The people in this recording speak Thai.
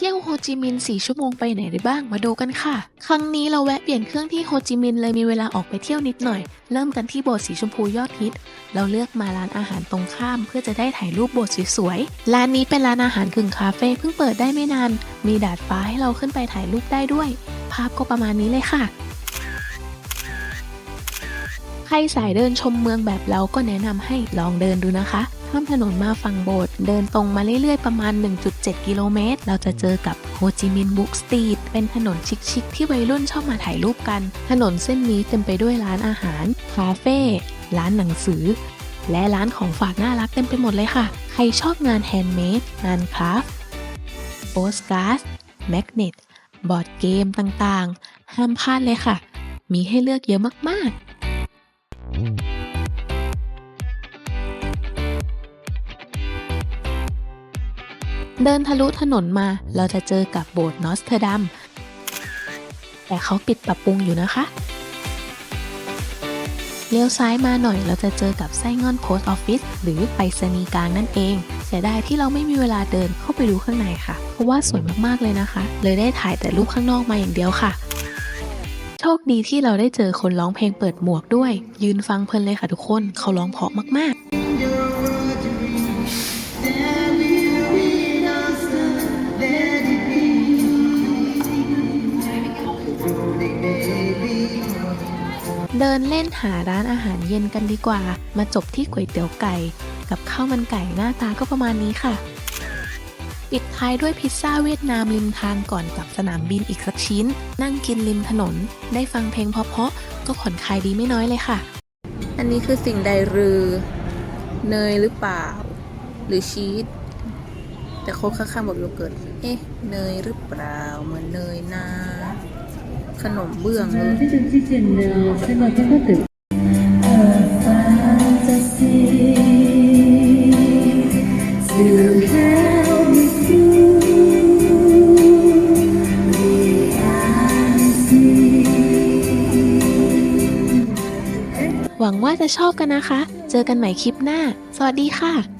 ที่ยวโฮจิมินห์4ชั่วโมงไปไหนได้บ้างมาดูกันค่ะ ครั้งนี้เราแวะเปลี่ยนเครื่องที่โฮจิมินห์เลยมีเวลาออกไปเที่ยวนิดหน่อย เริ่มกันที่โบสถ์สีชมพูยอดฮิต เราเลือกมาร้านอาหารตรงข้าม เพื่อจะได้ถ่ายรูปโบสถ์สวยๆ ร้านนี้เป็นร้านอาหารกึ่งคาเฟ่เพิ่งเปิดได้ไม่นาน มีดาดฟ้าให้เราขึ้นไปถ่ายรูปได้ด้วย ภาพก็ประมาณนี้เลยค่ะ ใครสายเดินชมเมืองแบบเราก็แนะนำให้ลองเดินดูนะคะข้ามถนนมาฝั่งโบสถ์เดินตรงมาเรื่อยๆ ประมาณ 1.7 กิโลเมตร เราจะเจอกับโฮจิมินห์บุ๊กสตรีทเป็นถนนชิคๆที่วัยรุ่นชอบมาถ่ายรูปกัน ถนนเส้นนี้เต็มไปด้วยร้านอาหาร คาเฟ่ ร้านหนังสือ และร้านของฝากน่ารักเต็มไปหมดเลยค่ะ ใครชอบงานแฮนด์เมด งานคราฟต์โปสการ์ดแมกเนตบอร์ดเกมต่างๆ ห้ามพลาดเลยค่ะ มีให้เลือกเยอะมากๆ เดินทะลุถนนมาเราจะเจอกับโบสถ์นอสเทอร์ดัม แต่เขาปิดปรับปรุงอยู่นะคะเลี้ยวซ้ายมาหน่อยเราจะเจอกับไส้งอนโพสต์ออฟฟิศหรือไปรษณีย์กลางนั่นเอง เสียดายที่เราไม่มีเวลาเดินเข้าไปดูข้างในค่ะ เพราะว่าสวยมากๆเลยนะคะ เลยได้ถ่ายแต่รูปข้างนอกมาอย่างเดียวค่ะ โชคดีที่เราได้เจอคนร้องเพลงเปิดหมวกด้วย ยืนฟังเพลินเลยค่ะทุกคน เขาร้องเพราะมากๆ เดินเล่นหาร้านอาหารเย็นกันดีกว่า มาจบที่ก๋วยเตี๋ยวไก่ กับข้าวมันไก่หน้าตาก็ประมาณนี้ค่ะ ปิดท้ายด้วยพิซซ่าเวียดนามริมทางก่อนกลับสนามบินอีกสักชิ้น นั่งกินริมถนน ได้ฟังเพลงเพราะๆก็ผ่อนคลายดีไม่น้อยเลยค่ะ อันนี้คือสิ่งใดหรือ เนยหรือเปล่า หรือชีสแต่โค้ดข้างๆบอกโยเกิร์ตเอ๊ะ เนยหรือเปล่าเหมือนเนยนะ ขนมเบื้องเลยหวังว่าจะชอบกันนะคะ เจอกันใหม่คลิปหน้า สวัสดีค่ะ